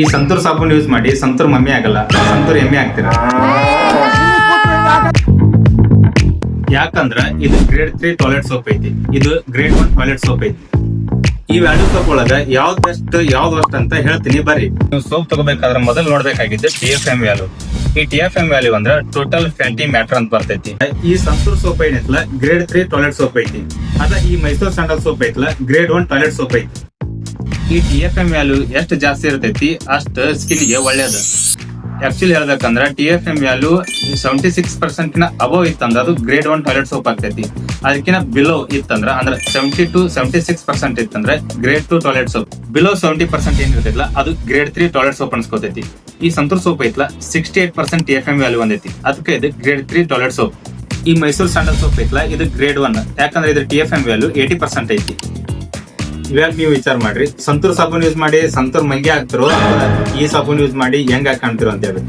ಈ ಸಂತೂರ್ ಸಾಬೂನ್ ಯೂಸ್ ಮಾಡಿ ಸಂತೂರ್ ಮಮ್ಮಿ ಆಗಲ್ಲ ಸಂತೂರ್ ಎಮ್ಮೆ ಆಗ್ತೀರ? ಯಾಕಂದ್ರ ಇದು ಗ್ರೇಡ್ ತ್ರೀ ಟಾಯ್ಲೆಟ್ ಸೋಪ್ ಐತಿ ಇದು ಗ್ರೇಡ್ ಒನ್ ಟಾಯ್ಲೆಟ್ ಸೋಪ್ ಐತಿ. ಈ ವ್ಯಾಲ್ಯೂ ಸೋಪ್ ಒಳಗ ಯಾವ್ದು ಬೆಸ್ಟ್ ಯಾವ್ದ್ ವರ್ಸ್ಟ್ ಅಂತ ಹೇಳ್ತೀನಿ ಬರ್ರಿ. ನೀವು ಸೋಪ್ ತಗೋಬೇಕಾದ್ರೆ ಮೊದಲು ನೋಡ್ಬೇಕಾಗಿದ್ದು ಟಿ ಎಫ್ ಎಂ ವ್ಯಾಲ್ಯೂ ಈ ಟಿ ಎಫ್ ಎಂ ವ್ಯಾಲ್ಯೂ ಅಂದ್ರ ಟೋಟಲ್ ಫ್ಯಾಟಿ ಮ್ಯಾಟರ್ ಅಂತ ಬರ್ತೈತಿ. ಈ ಸಂತೂರ್ ಸೋಪ್ ಏನೈತಲ್ಲ ಗ್ರೇಡ್ ತ್ರೀ ಟಾಯ್ಲೆಟ್ ಸೋಪ್ ಐತಿ. ಅದ ಈ ಮೈಸೂರ್ ಸ್ಯಾಂಡಲ್ ಸೋಪ್ ಐತಲ್ಲ ಗ್ರೇಡ್ ಒನ್ ಟಾಯ್ಲೆಟ್ ಸೋಪ್ ಐತಿ. ಈ ಟಿ ಎಫ್ ವ್ಯಾಲ್ಯೂ ಎಷ್ಟು ಜಾಸ್ತಿ ಇರ್ತೈತಿ, ಅಷ್ಟು ಸ್ಕಿನ್ಗೆ ಒಳ್ಳೇದು. ಆಕ್ಚುಲಿ ಹೇಳ್ಬೇಕಂದ್ರ ಟಿ ಎಫ್ ವ್ಯಾಲ್ಯೂ ಸೆವೆಂಟಿ ಸಿಕ್ಸ್ನ ಅಬವ್ ಇತ್ತಂದ್ರ ಅದು ಗ್ರೇಡ್ ಒನ್ ಟಾಯ್ಲೆಟ್ ಸೋಪ್ ಆಗ್ತೈತಿ. ಅದಕ್ಕಿಂತ ಬಿಲೋ ಇತ್ತಂದ್ರೆ, ಅಂದ್ರೆ seventy to seventy six percent ಇತ್ತಂದ್ರೆ grade two toilet soap below seventy percent ಏನ್ ಇರ್ತೈತಿಲ್ಲ ಅದು ಗ್ರೇಡ್ ತ್ರೀ ಟಾಯ್ಲೆಟ್ ಸೋಪ್ ಅನ್ಸ್ಕೋತೈತಿ. ಈ Santoor soap ಐತ್ಲ sixty eight percent T F value ಒಂದೈತಿ. ಅದಕ್ಕೆ ಇದು ಗ್ರೇಡ್ ತ್ರೀ ಟಾಯ್ಲೆಟ್ ಸೋಪ್ ಈ ಮೈಸೂರು ಸ್ಯಾಂಡಲ್ ಸೋಪ್ ಐತ್ಲ, ಇದು ಗ್ರೇಡ್ ಒನ್ ಯಾಕಂದ್ರೆ ಇದು T F value eighty percent ಐತಿ. ಇವಾಗ ನೀವು ವಿಚಾರ ಮಾಡ್ರಿ. ಸಂತೂರ್ ಸಾಬೂನ್ ಯೂಸ್ ಮಾಡಿ, ಸಂತೂರ್ ಮಂಗಿ ಆಗ್ತಿರೋ ಈ ಸಾಬೂನ್ ಯೂಸ್ ಮಾಡಿ ಹೆಂಗ್ ಕಾಣ್ತಿರೋ ಅಂತ ಹೇಳಿ